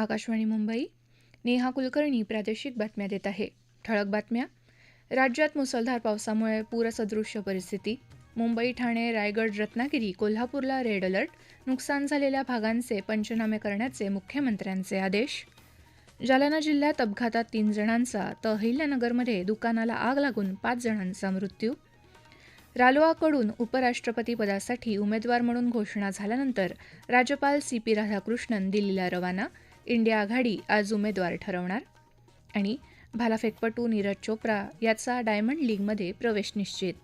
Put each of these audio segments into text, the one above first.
आकाशवाणी मुंबई. नेहा कुलकर्णी प्रादेशिक बातम्या देत आहे. ठळक बातम्या. राज्यात मुसळधार पावसामुळे पूरसदृश्य परिस्थिती. मुंबई ठाणे रायगड रत्नागिरी कोल्हापूरला रेड अलर्ट. नुकसान झालेल्या भागांचे पंचनामे करण्याचे मुख्यमंत्र्यांचे आदेश. जालना जिल्ह्यात अपघातात तीन जणांचा तर अहिल्यानगरमध्ये दुकानाला आग लागून पाच जणांचा मृत्यू. रालोआकडून उपराष्ट्रपती पदासाठी उमेदवार म्हणून घोषणा झाल्यानंतर राज्यपाल सी पी राधाकृष्णन दिल्लीला रवाना. इंडिया आघाडी आज उमेदवार ठरवणार. आणि भालाफेकपटू नीरज चोप्रा याचा डायमंड लीगमध्ये प्रवेश निश्चित.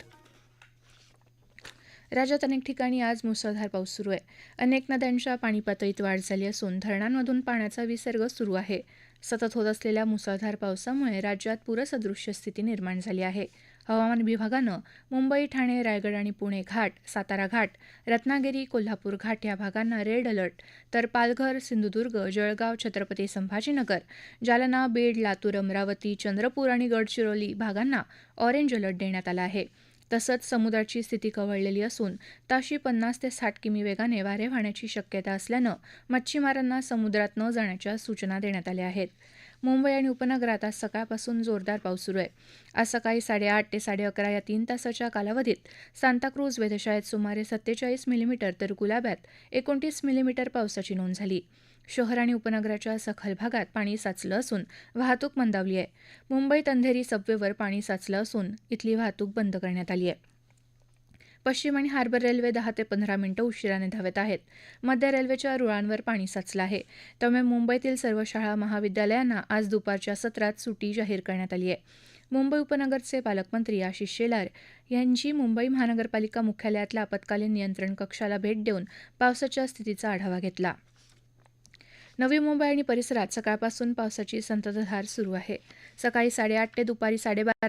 राज्यात अनेक ठिकाणी आज मुसळधार पाऊस सुरू आहे. अनेक नद्यांच्या पाणी पातळीत वाढ झाली असून धरणांमधून पाण्याचा विसर्ग सुरू आहे. सतत होत असलेल्या मुसळधार पावसामुळे राज्यात पूरसदृश्य स्थिती निर्माण झाली आहे. हवामान विभागानं मुंबई ठाणे रायगड आणि पुणे घाट सातारा घाट रत्नागिरी कोल्हापूर घाट या भागांना रेड अलर्ट. तर पालघर सिंधुदुर्ग जळगाव छत्रपती संभाजीनगर जालना बीड लातूर अमरावती चंद्रपूर आणि गडचिरोली भागांना ऑरेंज अलर्ट देण्यात आला आहे. तसंच समुद्राची स्थिती कवळलेली असून ताशी पन्नास ते साठ किमी वेगाने वारे वाहण्याची शक्यता असल्यानं मच्छीमारांना समुद्रात न जाण्याच्या सूचना देण्यात आल्या आहेत. मुंबई आणि उपनगरात आज सकाळपासून जोरदार पाऊस सुरू आहे. आज सकाळी साडेआठ ते साडे अकरा या तीन तासाच्या कालावधीत सांताक्रूज वेधशाळेत सुमारे सत्तेचाळीस मिलीमीटर तर गुलाब्यात एकोणतीस मिलीमीटर पावसाची नोंद झाली. शहर आणि उपनगराच्या सखल भागात पाणी साचलं असून वाहतूक मंदावली आहे. मुंबईत अंधेरी सबवेवर पाणी साचलं असून इथली वाहतूक बंद करण्यात आली आहे. पश्चिम आणि हार्बर रेल्वे दहा ते पंधरा मिनिटं उशिराने धावत आहेत. मध्य रेल्वेच्या रुळांवर पाणी साचलं आहे. त्यामुळे मुंबईतील सर्व शाळा महाविद्यालयांना आज दुपारच्या सत्रात सुटी जाहीर करण्यात आली आहे. मुंबई उपनगरचे पालकमंत्री आशिष शेलार यांची मुंबई महानगरपालिका मुख्यालयातल्या आपत्कालीन नियंत्रण कक्षाला भेट देऊन पावसाच्या स्थितीचा आढावा घेतला. नवी मुंबई आणि परिसरात सकाळपासून पावसाची संततधार सुरू आहे. सकाळी साडेआठ ते दुपारी साडेबारा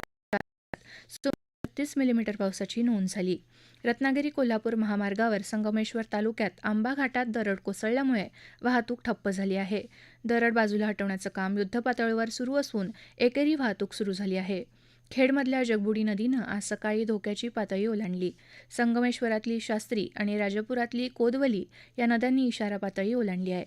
छत्तीस मिलीमीटर पावसाची नोंद झाली. रत्नागिरी कोल्हापूर महामार्गावर संगमेश्वर तालुक्यात आंबा घाटात दरड कोसळल्यामुळे वाहतूक ठप्प झाली आहे. दरड बाजूला हटवण्याचं काम युद्धपातळीवर सुरू असून एकेरी वाहतूक सुरू झाली आहे. खेडमधल्या जगबुडी नदीनं आज सकाळी धोक्याची पातळी ओलांडली. संगमेश्वरातली शास्त्री आणि राजपुरातली कोदवली या नद्यांनी इशारा पातळी ओलांडली आहे.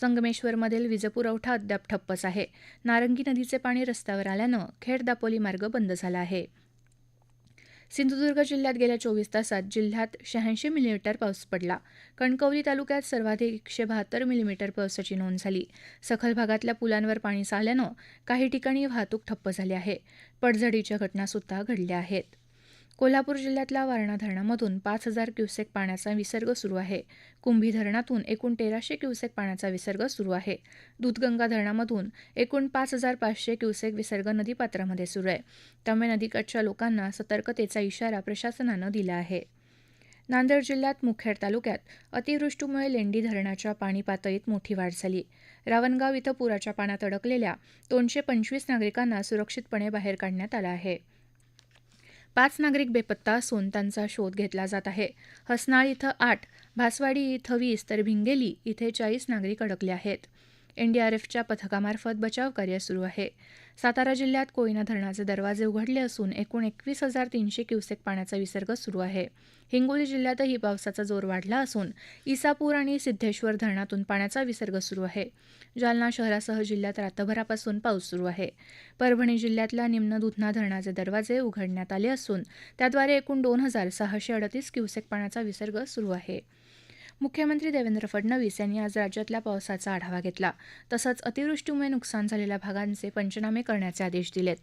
संगमेश्वरमधील वीजपुरवठा अद्याप ठप्पच आहे. नारंगी नदीचे पाणी रस्त्यावर आल्यानं खेड दापोली मार्ग बंद झाला आहे. सिंधुदुर्ग जिल्ह्यात गेल्या चोवीस तासात जिल्ह्यात शहाऐंशी मिलीमीटर पाऊस पडला. कणकवली तालुक्यात सर्वाधिक एकशे बहात्तर मिलीमीटर पावसाची नोंद झाली. सखल भागातल्या पुलांवर पाणी साल्यानं काही ठिकाणी वाहतूक ठप्प झाली आहे. पडझडीच्या घटनासुद्धा घडल्या आहेत. कोल्हापूर जिल्ह्यातल्या वारणा धरणामधून पाच हजार क्युसेक पाण्याचा विसर्ग सुरू आहे. कुंभी धरणातून एकूण तेराशे क्युसेक पाण्याचा विसर्ग सुरू आहे. दूधगंगा धरणामधून एकूण पाच हजार पाचशे क्युसेक विसर्ग नदीपात्रामध्ये सुरू आहे. त्यामुळे नदीकाठच्या लोकांना सतर्कतेचा इशारा प्रशासनानं दिला आहे. नांदेड जिल्ह्यात मुखेड तालुक्यात अतिवृष्टीमुळे लेंडी धरणाच्या पाणी पातळीत मोठी वाढ झाली. रावणगाव इथं पुराच्या पाण्यात अडकलेल्या दोनशे पंचवीस नागरिकांना सुरक्षितपणे बाहेर काढण्यात आलं आहे. पाच नागरिक बेपत्ता असून त्यांचा शोध घेतला जात आहे. हसनाळ इथं आठ भासवाडी इथं वीस तर भिंगेली इथे चाळीस नागरिक अडकले आहेत. एनडीआरएफच्या पथकामार्फत बचाव कार्य सुरू आहे. सातारा जिल्ह्यात कोयना धरणाचे दरवाजे उघडले असून एकूण एकवीस हजार तीनशे क्युसेक पाण्याचा विसर्ग सुरू आहे. हिंगोली जिल्ह्यातही पावसाचा जोर वाढला असून इसापूर आणि सिद्धेश्वर धरणातून पाण्याचा विसर्ग सुरू आहे. जालना शहरासह जिल्ह्यात रात्रभरापासून पाऊस सुरू आहे. परभणी जिल्ह्यातल्या निम्न दुधना धरणाचे दरवाजे उघडण्यात आले असून त्याद्वारे एकूण दोन हजार सहाशे अडतीस क्युसेक पाण्याचा विसर्ग सुरू आहे. मुख्यमंत्री देवेंद्र फडणवीस यांनी आज राज्यातल्या पावसाचा आढावा घेतला. तसंच अतिवृष्टीमुळे नुकसान झालेल्या भागांचे पंचनामे करण्याचे आदेश दिलेत.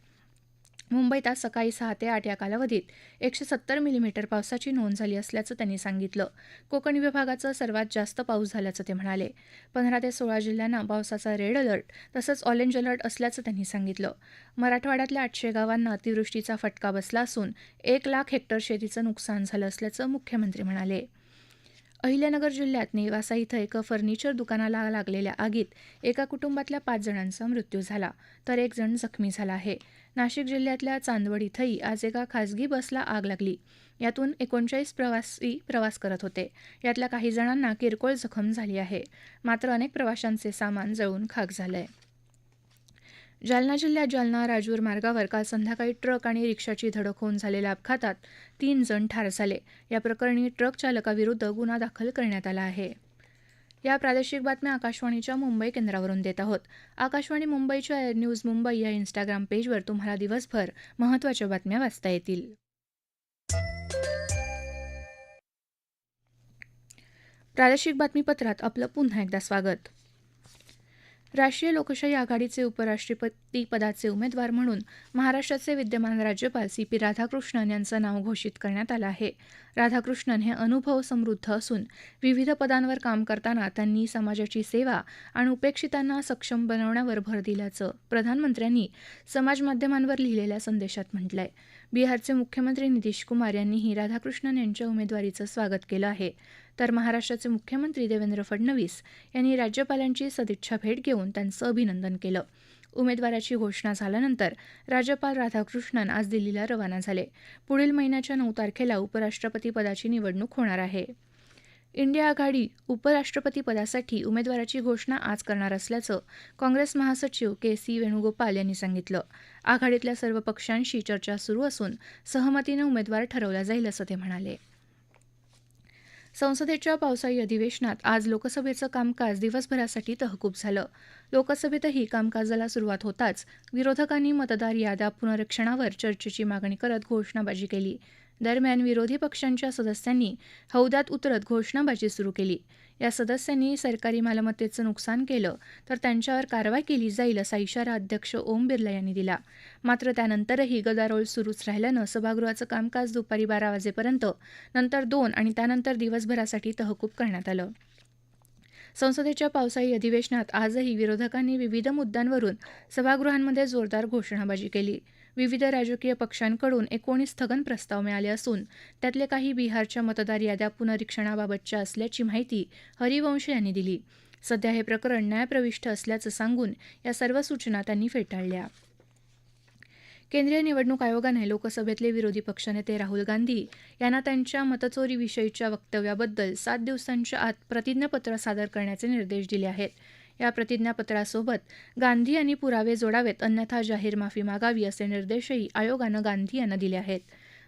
मुंबईत आज सकाळी सहा ते आठ या कालावधीत एकशे सत्तर मिलीमीटर पावसाची नोंद झाली असल्याचं त्यांनी सांगितलं. कोकण विभागाचं सर्वात जास्त पाऊस झाल्याचं ते म्हणाले. पंधरा ते सोळा जिल्ह्यांना पावसाचा रेड अलर्ट तसंच ऑरेंज अलर्ट असल्याचं त्यांनी सांगितलं. मराठवाड्यातल्या आठशे गावांना अतिवृष्टीचा फटका बसला असून एक लाख हेक्टर शेतीचं नुकसान झालं असल्याचं मुख्यमंत्री म्हणाले. अहिल्यानगर जिल्ह्यात नेवासा इथं एका फर्निचर दुकानाला लागलेल्या आगीत एका कुटुंबातल्या पाच जणांचा मृत्यू झाला तर एक जण जखमी झाला आहे. नाशिक जिल्ह्यातल्या चांदवड इथंही आज एका खासगी बसला आग लागली. यातून एकोणचाळीस प्रवासी प्रवास करत होते. यातल्या काही जणांना किरकोळ जखम झाली आहे. मात्र अनेक प्रवाशांचे सामान जळून खाक झालंय. जालना जिल्ह्यात जालना राजूर मार्गावर काल संध्याकाळी ट्रक आणि रिक्षाची धडक होऊन झालेल्या अपघातात तीन जण ठार झाले. या प्रकरणी ट्रक चालकाविरुद्ध गुन्हा दाखल करण्यात आला आहे. या प्रादेशिक बातम्या आकाशवाणीच्या मुंबई केंद्रावरून देत आहोत. आकाशवाणी मुंबईच्या एअर न्यूज मुंबई या इन्स्टाग्राम पेजवर तुम्हाला दिवसभर महत्त्वाच्या बातम्या वाचता येतील. प्रादेशिक बातमीपत्रात आपलं पुन्हा एकदा स्वागत. राष्ट्रीय लोकशाही आघाडीचे उपराष्ट्रपती पदाचे उमेदवार म्हणून महाराष्ट्राचे विद्यमान राज्यपाल सी पी राधाकृष्णन यांचं नाव घोषित करण्यात आलं आहे. राधाकृष्णन हे अनुभव समृद्ध असून विविध पदांवर काम करताना त्यांनी समाजाची सेवा आणि उपेक्षितांना सक्षम बनवण्यावर भर दिल्याचं प्रधानमंत्र्यांनी समाजमाध्यमांवर लिहिलेल्या संदेशात म्हटलंय. बिहारचे मुख्यमंत्री नितीश कुमार यांनीही राधाकृष्णन यांच्या उमेदवारीचं स्वागत केलं आहे. तर महाराष्ट्राचे मुख्यमंत्री देवेंद्र फडणवीस यांनी राज्यपालांची सदिच्छा भेट घेऊन त्यांचं अभिनंदन केलं. उमेदवाराची घोषणा झाल्यानंतर राज्यपाल राधाकृष्णन आज दिल्लीला रवाना झाले. पुढील महिन्याच्या नऊ तारखेला उपराष्ट्रपती पदाची निवडणूक होणार आहे. इंडिया आघाडी उपराष्ट्रपतीपदासाठी उमेदवाराची घोषणा आज करणार असल्याचं काँग्रेस महासचिव के सी वेणुगोपाल यांनी सांगितलं. आघाडीतल्या सर्व पक्षांशी चर्चा सुरू असून सहमतीनं उमेदवार ठरवला जाईल असं ते म्हणाले. संसदेच्या पावसाळी अधिवेशनात आज लोकसभेचं कामकाज दिवसभरासाठी तहकूब झालं. लोकसभेतही कामकाजाला सुरुवात होताच विरोधकांनी मतदार याद्या पुनरीक्षणावर चर्चेची मागणी करत घोषणाबाजी केली. दरम्यान विरोधी पक्षांच्या सदस्यांनी हौद्यात उतरत घोषणाबाजी सुरू केली. या सदस्यांनी सरकारी मालमत्तेचं नुकसान केलं तर त्यांच्यावर कारवाई केली जाईल असा इशारा अध्यक्ष ओम बिर्ला यांनी दिला. मात्र त्यानंतरही गदारोळ सुरूच राहिल्यानं सभागृहाचं कामकाज दुपारी बारा वाजेपर्यंत नंतर दोन आणि त्यानंतर दिवसभरासाठी तहकूब करण्यात आलं. संसदेच्या पावसाळी अधिवेशनात आजही विरोधकांनी विविध मुद्द्यांवरून सभागृहांमध्ये जोरदार घोषणाबाजी केली. विविध राजकीय पक्षांकडून एकोणीस स्थगन प्रस्ताव मिळाले असून त्यातले काही बिहारच्या मतदार याद्या पुनरीक्षणाबाबतच्या असल्याची माहिती हरिवंश यांनी दिली. सध्या हे प्रकरण न्यायप्रविष्ट असल्याचं सांगून या सर्व सूचना त्यांनी फेटाळल्या. केंद्रीय निवडणूक आयोगाने लोकसभेतले विरोधी पक्षनेते राहुल गांधी यांना त्यांच्या मतचोरीविषयीच्या वक्तव्याबद्दल सात दिवसांच्या आत प्रतिज्ञापत्र सादर करण्याचे निर्देश दिले आहेत. या प्रतिज्ञापत्रासोबत गांधी यांनी पुरावे जोडावेत अन्यथा जाहीर माफी मागावी असे निर्देशही आयोगानं गांधी यांना दिले आहेत.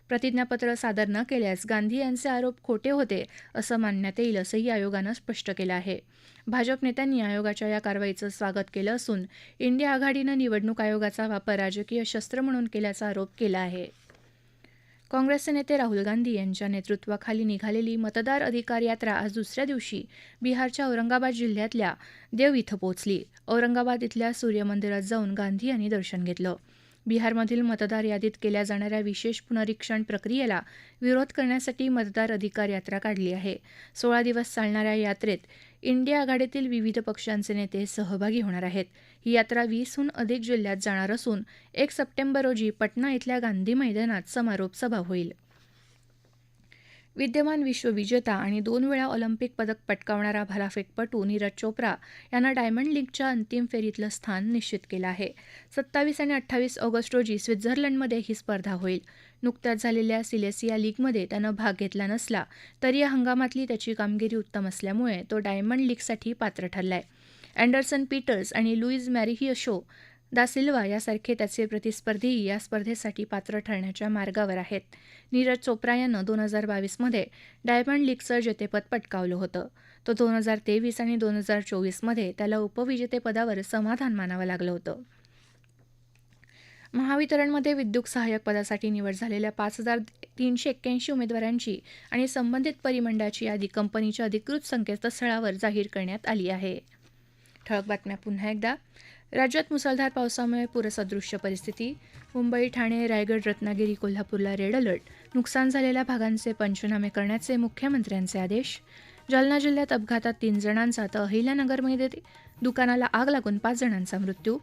प्रतिज्ञापत्र सादर न केल्यास गांधी यांचे आरोप खोटे होते असं मानण्यात येईल असंही आयोगानं स्पष्ट केलं आहे. भाजप नेत्यांनी आयोगाच्या या कारवाईचं स्वागत केलं असून इंडिया आघाडीनं निवडणूक आयोगाचा वापर राजकीय शस्त्र म्हणून केल्याचा आरोप केला आहे. काँग्रेसचे नेते राहुल गांधी यांच्या नेतृत्वाखाली निघालेली मतदार अधिकार यात्रा आज दुसऱ्या दिवशी बिहारच्या औरंगाबाद जिल्ह्यातल्या देव इथं पोहोचली. औरंगाबाद इथल्या सूर्यमंदिरात जाऊन गांधी यांनी दर्शन घेतलं. बिहारमधील मतदार यादीत केल्या जाणाऱ्या विशेष पुनरीक्षण प्रक्रियेला विरोध करण्यासाठी मतदार अधिकार यात्रा काढली आहे. सोळा दिवस चालणाऱ्या यात्रेत इंडिया आघाडीतील विविध पक्षांचे नेते सहभागी होणार आहेत. ही यात्रा वीसहून अधिक जिल्ह्यात जाणार असून एक सप्टेंबर रोजी पटना इथल्या गांधी मैदानात समारोप सभा होईल. विद्यमान विश्वविजेता आणि दोन वेळा ऑलिम्पिक पदक पटकावणारा भालाफेकपटू नीरज चोप्रा यानं डायमंड लीगच्या अंतिम फेरीतलं स्थान निश्चित केलं आहे. सत्तावीस आणि अठ्ठावीस ऑगस्ट रोजी स्वित्झर्लंडमध्ये ही स्पर्धा होईल. नुकत्याच झालेल्या सिलेसिया लीगमध्ये त्यानं भाग घेतला नसला तरी या हंगामातली त्याची कामगिरी उत्तम असल्यामुळे तो डायमंड लीगसाठी पात्र ठरलाय. अँडरसन पीटर्स आणि लुईज मॅरिहियो शो दा सिल्वा यासारखे त्याचे प्रतिस्पर्धीही या स्पर्धेसाठी पात्र ठरण्याच्या मार्गावर आहेत. नीरज चोप्रा यानं दोन हजार बावीसमध्ये डायमंड लीगचं जेतेपद पटकावलं होतं. तो दोन हजार तेवीस आणि दोन हजार चोवीसमध्ये त्याला उपविजेतेपदावर समाधान मानावं लागलं होतं. महावितरणमध्ये विद्युत सहाय्यक पदासाठी निवड झालेल्या पाच हजार तीनशे एक्क्याऐंशी उमेदवारांची आणि संबंधित परिमंडळाची यादी कंपनीच्या अधिकृत संकेतस्थळावर जाहीर करण्यात आली आहे. ठळक बातम्या पुन्हा एकदा. राज्यात मुसळधार पावसामुळे पूरसदृश्य परिस्थिती. मुंबई ठाणे रायगड रत्नागिरी कोल्हापूरला रेड अलर्ट. नुकसान झालेल्या भागांचे पंचनामे करण्याचे मुख्यमंत्र्यांचे आदेश. जालना जिल्ह्यात अपघातात तीन जणांचा तर अहिल्यानगरमध्ये दुकानाला आग लागून पाच जणांचा मृत्यू.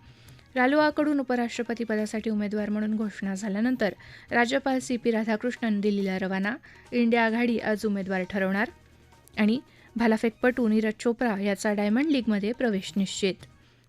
रालोआकडून उपराष्ट्रपती पदासाठी उमेदवार म्हणून घोषणा झाल्यानंतर राज्यपाल सी पी राधाकृष्णन दिल्लीला रवाना. इंडिया आघाडी आज उमेदवार ठरवणार. आणि भालाफेकपटू नीरज चोप्रा याचा डायमंड लीगमध्ये प्रवेश निश्चित.